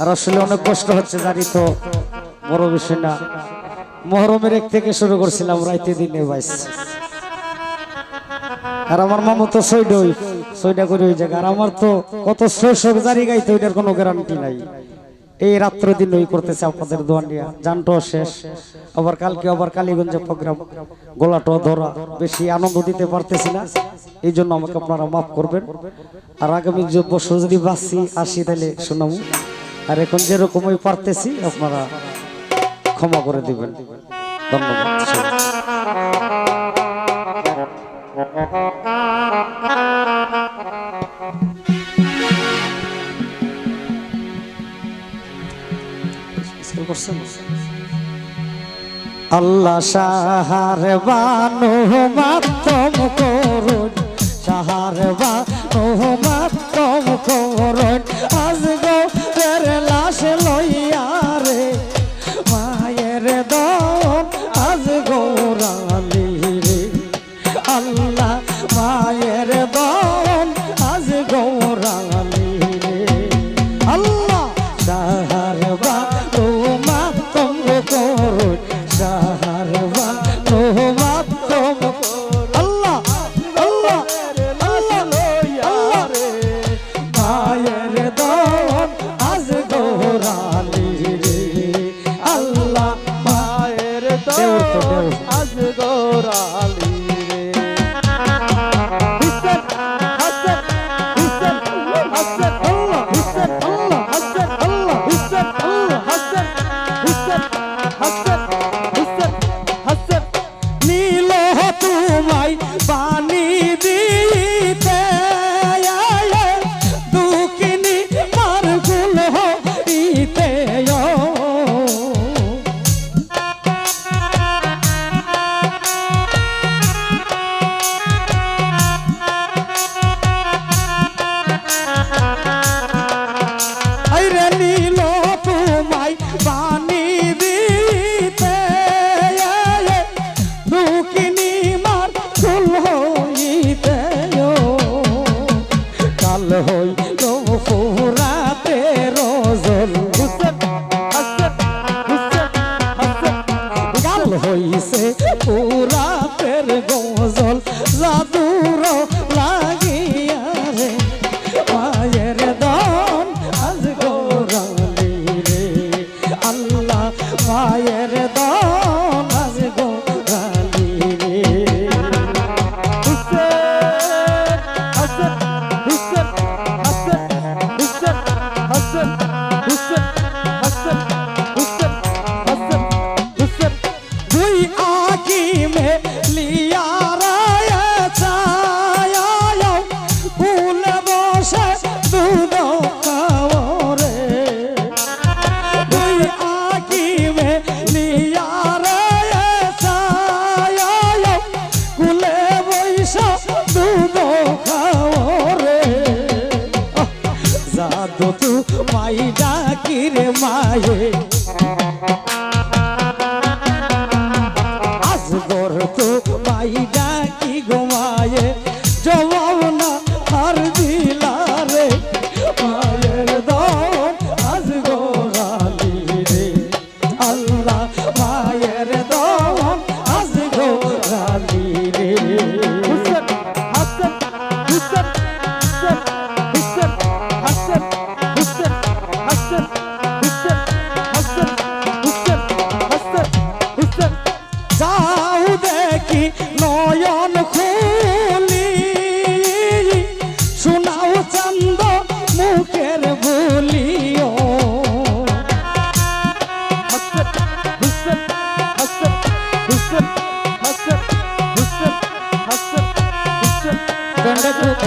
আর আসলে অনেক কষ্ট হচ্ছে, জানি তো। বড় বিষয় না। মহরমের এক থেকে শুরু করছিলাম, রাইতে দিনে বাইস আর আমার মামু তো সইডই সইডা করে ওই জায়গা আর আমার তো কত শৈশব জারি গাইতে, ওইটার কোনো গ্যারান্টি নাই। এই রাত্র দিন ওই করতেছে আপনাদের দোয়ান দিয়া জানটাও শেষ। আবার কালকে আবার কালীগঞ্জে প্রোগ্রাম গোলাটাও ধরা। বেশি আনন্দ দিতে পারতেছি না। এই জন্য আমাকে আপনারা মাফ করবেন। আর আগামী বছর যদি বাঁচি, আসি তাহলে শোনাবো। আর এখন যেরকম ওই পারতেছি, আপনারা ক্ষমা করে দিবেন। আল্লাহ সাহার বানু মাতম করুন, সাহার বানু মাতম করুন। আজ গো হইছে পুরাতের গজল জাদুর মাই ডাকি রে মায়ে। যাও দেখি নয়ন খুলি। শোনাও চন্দ মুখের বলিও।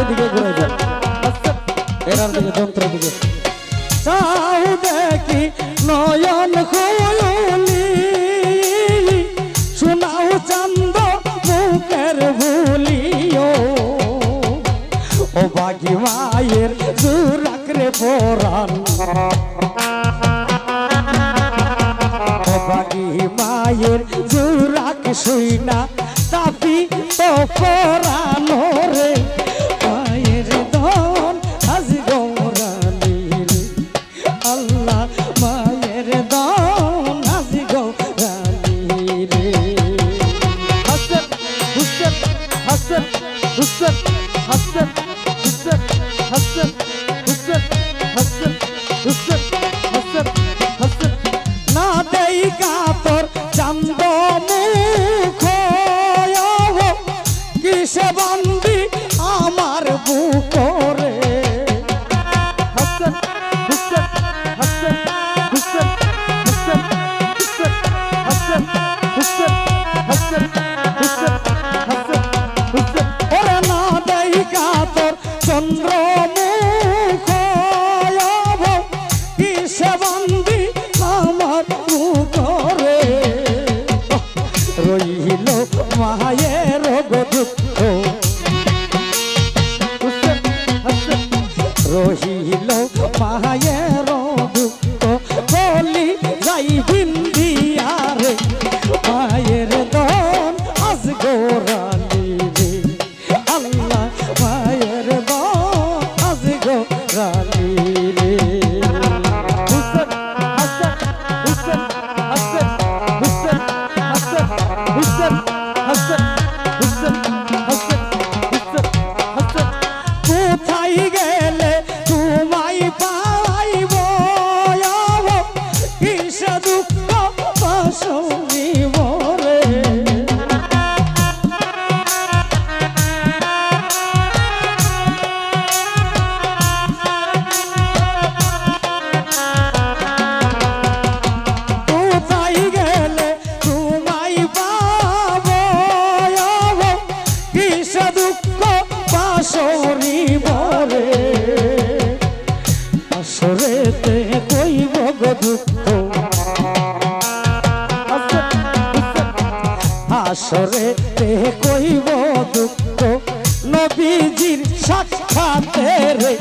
এদিকে ঘুরে যান এরার দিকে যন্ত্র দিকে চাও ভুলিও ও বাগি মায়ের জুরাক রে পরাণ। ও বাগি মায়ের জুরাক শুই না তাপি তো পরানো রে। 是。রহিল মায়ের আসরে রে কইব দুঃখ? নবীজির সাক্ষাতে রে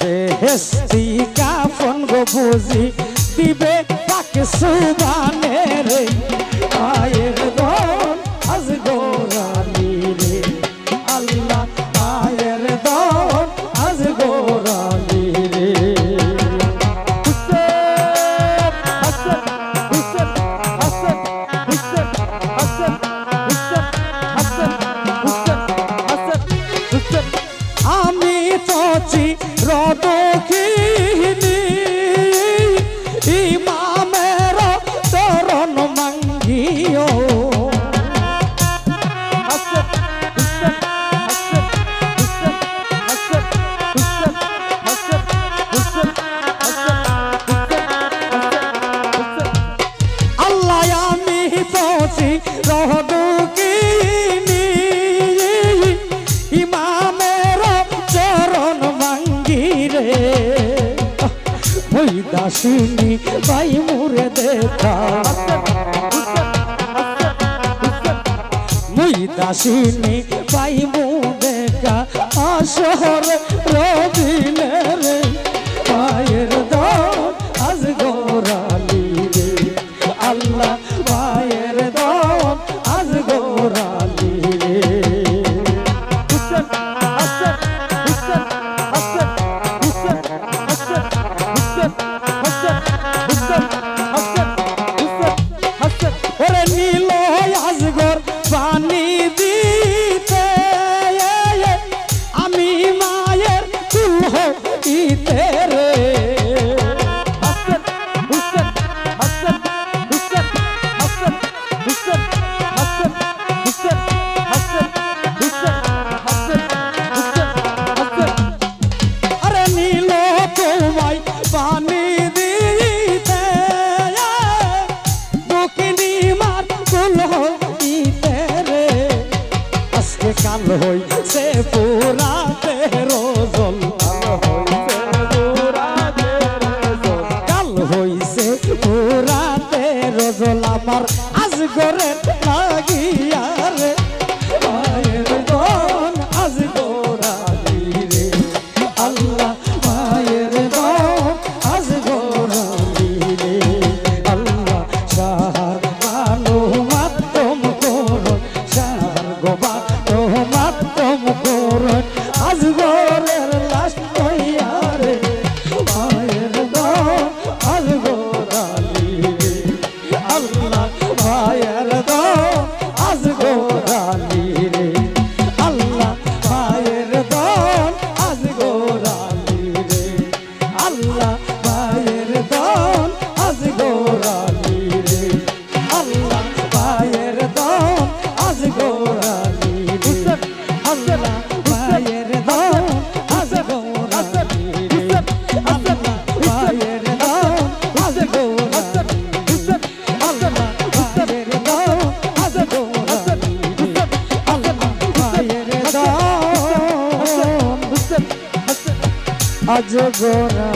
বেহেস্তি কাফন গো বুঝি দিবে পাক সুবানে রে। চিনি ভাই মোরে দেখা। মুই দাসিনি ভাই মো দেখা। আসর রবিলে রে কাল হইছে পুরাতে রোজল যোগরা